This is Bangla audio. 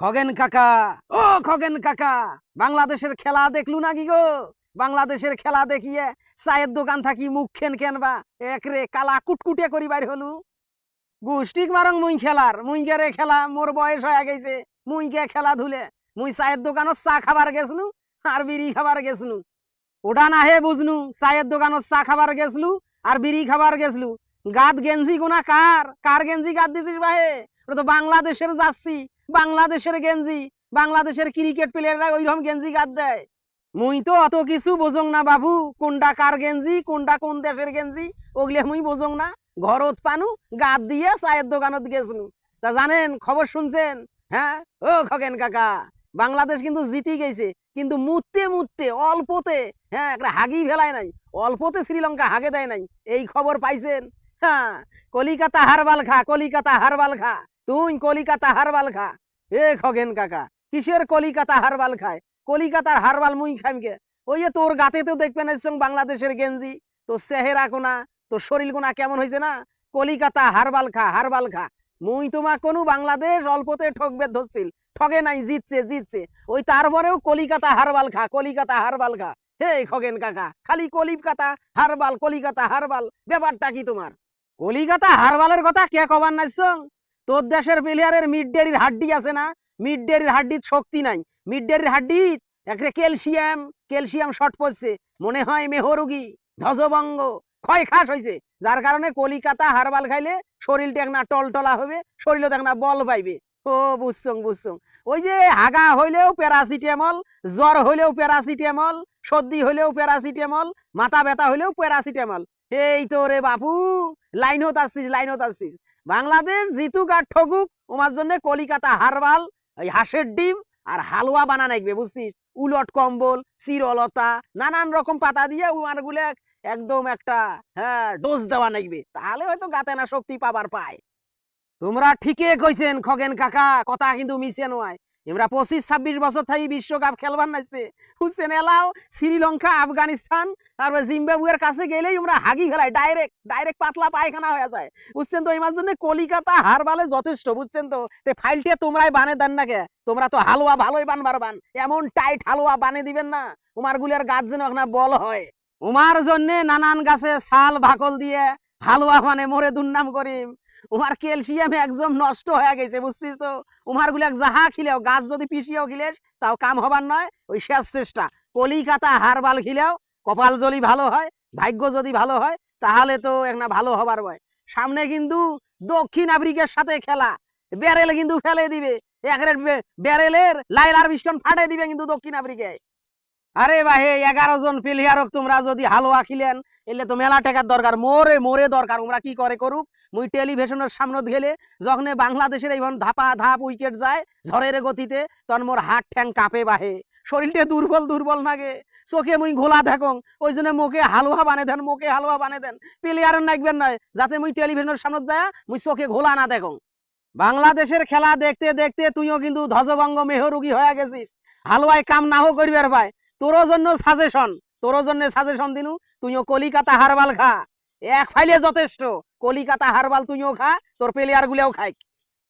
খগেন কাকা, ও খগেন কাকা, বাংলাদেশের খেলা দেখলু নাকি গো? বাংলাদেশের খেলা দেখিয়ে চায়ের দোকান থাকি মুখ খেন কেনবা একরে কালা কুটকুটে করি বাইর হলু। গুষ্টিক মারং মুই খেলার মুই গেরে খেলা মোর বয়স হয়ে গেছে মুই গে খেলা ধুলে মুই চায়ের দোকানত চা খাবার গেছনু আর বিড়ি খাবার গেছনু। ওটা না হে চায়ের দোকানত চা খাবার গেছলু আর বিড়ি খাবার গেছলু। গাত গেঞ্জি গুনা কার? কার গেঞ্জি গাত দিছিস বাহে? ওটা তো বাংলাদেশের যাচ্ছি বাংলাদেশের গেঞ্জি, বাংলাদেশের ক্রিকেট প্লেয়াররা ওইরকম গেঞ্জি গাত দেয়। মুই তো অত কিছু বোঝং না বাবু, কোনটা কার গেঞ্জি, কোনটা কোন দেশের গেঞ্জি, ওগুলো মুই বোঝং না। ঘরত পানু গাদ দিয়ে চায়ের দোকানত গেছনু। তা জানেন, খবর শুনছেন? হ্যাঁ? ও খগেন কাকা, বাংলাদেশ কিন্তু জিতি গেছে, কিন্তু মুততে মুততে, অল্পতে হ্যাঁ একটা হাগি ফেলায় নাই, অল্পতে শ্রীলঙ্কা হাগে দেয় নাই, এই খবর পাইছেন? হ্যাঁ কলিকাতা হারবাল খা, কলিকাতা হারবাল খা। তুই কলিকাতা হারবাল খা। এ খগেন কাকা, কিসের কলিকাতা হারবাল খায়? কলিকাতার হারবাল মুই খাইমকে ওই তোর গাতে তো দেখবেন এসং বাংলাদেশের গেঞ্জি তো চেহারা কোনা, তোর শরীর কোনা কেমন হয়েছে না? কলিকাতা হারবাল খা হারবাল খা। মুই তোমা কোনো বাংলাদেশ অল্পতে ঠকবে ধরছিল, ঠগে নাই, জিতছে জিতছে। ওই তারপরেও কলিকাতা হারবাল খা, কলিকাতা হারবাল খা। হে খগেন কাকা, খালি কলিকাতা হারবাল কলিকাতা হারবাল, ব্যাপারটা কি তোমার? কলিকাতা হারবালের কথা কে কবার নাইছং? তোর দেশের প্লেয়ারের মিড ডেরির হাড্ডি আছে না? মিড ডেরির হাড্ডির শক্তি নাই। মিড ডেরির হাড্ডি একটা ক্যালসিয়াম ক্যালসিয়াম শর্ট পড়ছে। মনে হয় মেহরুগি ধ্বজভঙ্গ, ক্ষয় খাস হয়েছে যার কারণে কলিকাতা হারবাল খাইলে শরীরটা একটা টলটলা হবে, শরীরও একটা বল পাইবে। ও বুঝছং বুঝছং। ওই যে হাগা হইলেও প্যারাসিটামল জ্বর হইলেও প্যারাসিটামল সর্দি হইলেও প্যারাসিটামল মাথা ব্যথা হইলেও প্যারাসিটামল এই তো রে বাপু, লাইনত আসছিস লাইনত আসছিস বাংলাদেশ জিতুক আর ঠকুক তোমার জন্য কলিকাতা হারবাল, এই হাঁসের ডিম আর হালুয়া বানা নাকবে বুঝছিস? উলট কম্বল চিরলতা নানান রকম পাতা দিয়ে উমার গুলে একদম একটা হ্যাঁ ডোজ দেওয়া নাকবে তাহলে হয়তো গাতে না শক্তি পাবার পায়। তোমরা ঠিকই কইছেন খগেন কাকা, কথা কিন্তু মিশে নয়। এমরা পঁচিশ ছাব্বিশ বছর থাকি বিশ্বকাপ খেলবার নাইছে হুসেন এলাও, শ্রীলঙ্কা, আফগানিস্তান, তারপরে জিম্বাবুয়ের কাছে গেলেই আমরা হাগি ফেলাই ডাইরেক্ট ডাইরেক্ট পাতলা পায়খানা হয়ে যায়। বুঝছেন তো এমার জন্য কলিকাতা হারবালে যথেষ্ট, বুঝছেন তো? তে ফাইলটা তোমরাই বানে দেন না কে তোমরা তো হালুয়া ভালোই বানবার বান এমন টাইট হালুয়া বানে দিবেন না, উমার গুলের গাছ যেন একটা বল হয়। উমার জন্যে নানান গাছে শাল ভাকল দিয়ে হালুয়া মানে মরে দুর্নাম করিম। উমার ক্যালসিয়াম একদম নষ্ট হয়ে গেছে, বুঝছিস তো? উমার গুলাক যাহা খিলেও, গাছ যদি পিছিয়েও খিলেস, তাও কাম হবার নয়, ওই শেষ চেষ্টা। কলিকাতা হারবাল খিলেও, কপাল যদি ভালো হয়, ভাগ্য যদি ভালো হয়, তাহলে তো একটা ভালো হবার বয় সামনে কিন্তু দক্ষিণ আফ্রিকার সাথে খেলা। ব্যারেল কিন্তু ফেলে দিবে। একের ব্যারেলের লাইলার বিস্টন ফাটে দিবে কিন্তু দক্ষিণ আফ্রিকায়। আরে ভাই এগারো জন প্লেয়ারক তোমরা যদি হালুয়া খিলেন, এলে তো মেলা টাকার দরকার। মোরে মোরে দরকার। ওমরা কি করে করুক? মুই টেলিভিশনের সামনে গেলে যখন বাংলাদেশের এইভাবে ধাপা ধাপ উইকেট যায়, ঝড়ের গতিতে, তখন মোর হাত ঠ্যাং কাঁপে বাহে শরীরটা দুর্বল দুর্বল লাগে চোখে মুই ঘোলা থাকুন ওই জন্য মুখে হালুয়া বানে দেন মুখে হালুয়া বানে দেন। প্লেয়ারের নাকবেন নয় যাতে মুই টেলিভিশনের সামনে যায়, মুই চোখে ঘোলা না দেখুন বাংলাদেশের খেলা দেখতে দেখতে তুইও কিন্তু ধ্বজভঙ্গ মেহরুগী হয়ে গেছিস। হালুয়ায় কাম নাও করিবার ভাই। তোরও জন্য সাজেশন তোরও জন্য সাজেশন দিনু, তুইও কলিকাতা হারবাল খা। এক ফাইলে যথেষ্ট। কলিকাতা হারবাল তুইও খা তোর প্লেয়ার গুলাও খাই